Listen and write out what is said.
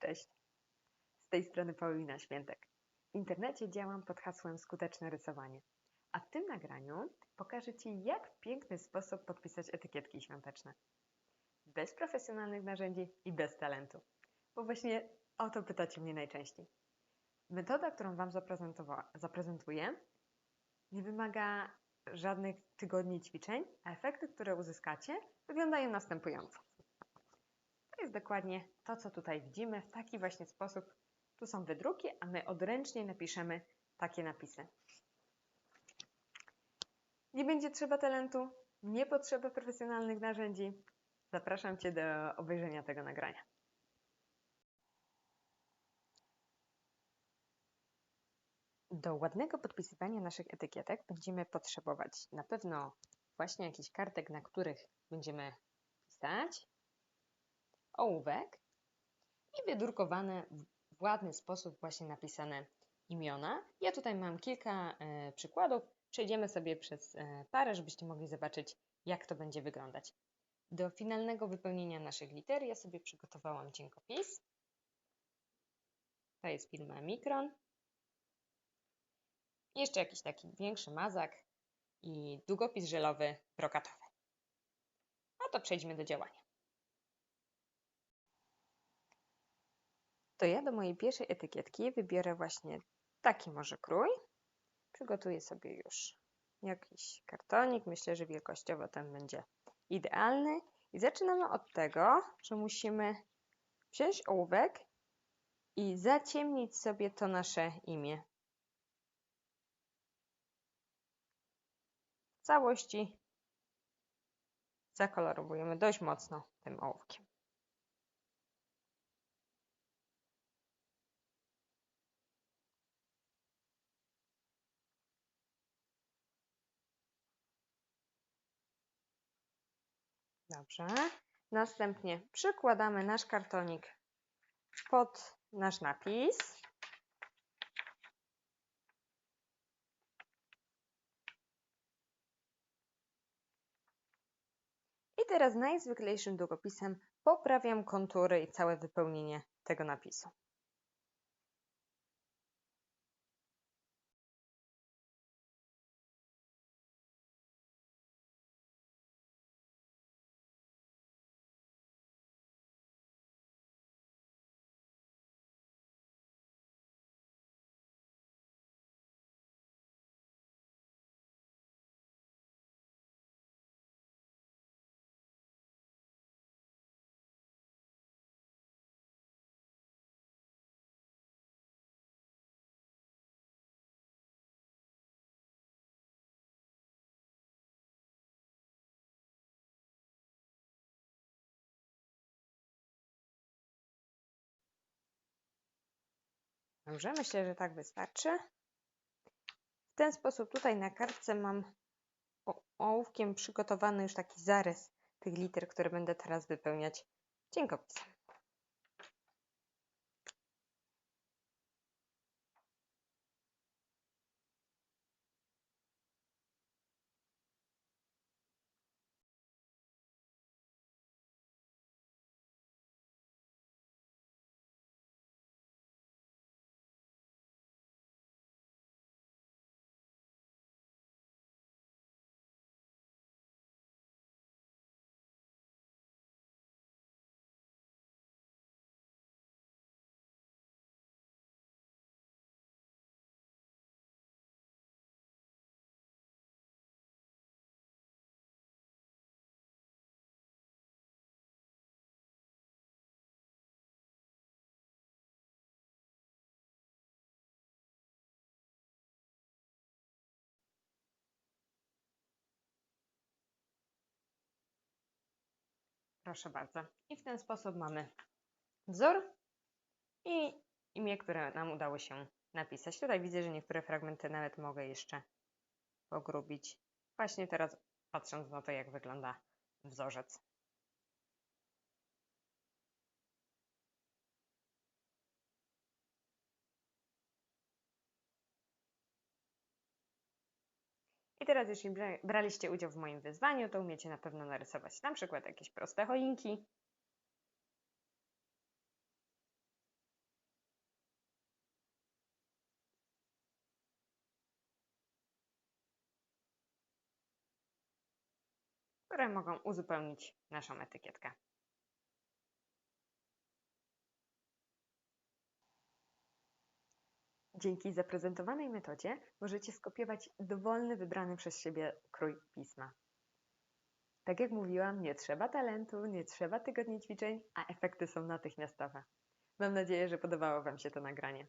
Cześć. Z tej strony Paulina Świętek. W internecie działam pod hasłem Skuteczne rysowanie. A w tym nagraniu pokażę Ci, jak w piękny sposób podpisać etykietki świąteczne. Bez profesjonalnych narzędzi i bez talentu. Bo właśnie o to pytacie mnie najczęściej. Metoda, którą Wam zaprezentuję, nie wymaga żadnych tygodni ćwiczeń, a efekty, które uzyskacie, wyglądają następująco. Jest dokładnie to, co tutaj widzimy, w taki właśnie sposób. Tu są wydruki, a my odręcznie napiszemy takie napisy. Nie będzie trzeba talentu, nie potrzeba profesjonalnych narzędzi. Zapraszam Cię do obejrzenia tego nagrania. Do ładnego podpisywania naszych etykietek będziemy potrzebować na pewno właśnie jakichś kartek, na których będziemy pisać, ołówek i wydrukowane w ładny sposób właśnie napisane imiona. Ja tutaj mam kilka e, przykładów. Przejdziemy sobie przez e, parę, żebyście mogli zobaczyć, jak to będzie wyglądać. Do finalnego wypełnienia naszych liter ja sobie przygotowałam cienkopis. To jest firma Mikron. Jeszcze jakiś taki większy mazak i długopis żelowy brokatowy. No to przejdźmy do działania. To ja do mojej pierwszej etykietki wybiorę właśnie taki może krój. Przygotuję sobie już jakiś kartonik. Myślę, że wielkościowo ten będzie idealny. I zaczynamy od tego, że musimy wziąć ołówek i zaciemnić sobie to nasze imię. W całości zakolorowujemy dość mocno tym ołówkiem. Dobrze. Następnie przykładamy nasz kartonik pod nasz napis. I teraz najzwyklejszym długopisem poprawiam kontury i całe wypełnienie tego napisu. Dobrze, myślę, że tak wystarczy. W ten sposób tutaj na kartce mam ołówkiem przygotowany już taki zarys tych liter, które będę teraz wypełniać cienkopisem. Proszę bardzo. I w ten sposób mamy wzór i imię, które nam udało się napisać. Tutaj widzę, że niektóre fragmenty nawet mogę jeszcze pogrubić. Właśnie teraz patrząc na to, jak wygląda wzorzec. I teraz, jeśli braliście udział w moim wyzwaniu, to umiecie na pewno narysować na przykład jakieś proste choinki, które mogą uzupełnić naszą etykietkę. Dzięki zaprezentowanej metodzie możecie skopiować dowolny wybrany przez siebie krój pisma. Tak jak mówiłam, nie trzeba talentu, nie trzeba tygodni ćwiczeń, a efekty są natychmiastowe. Mam nadzieję, że podobało Wam się to nagranie.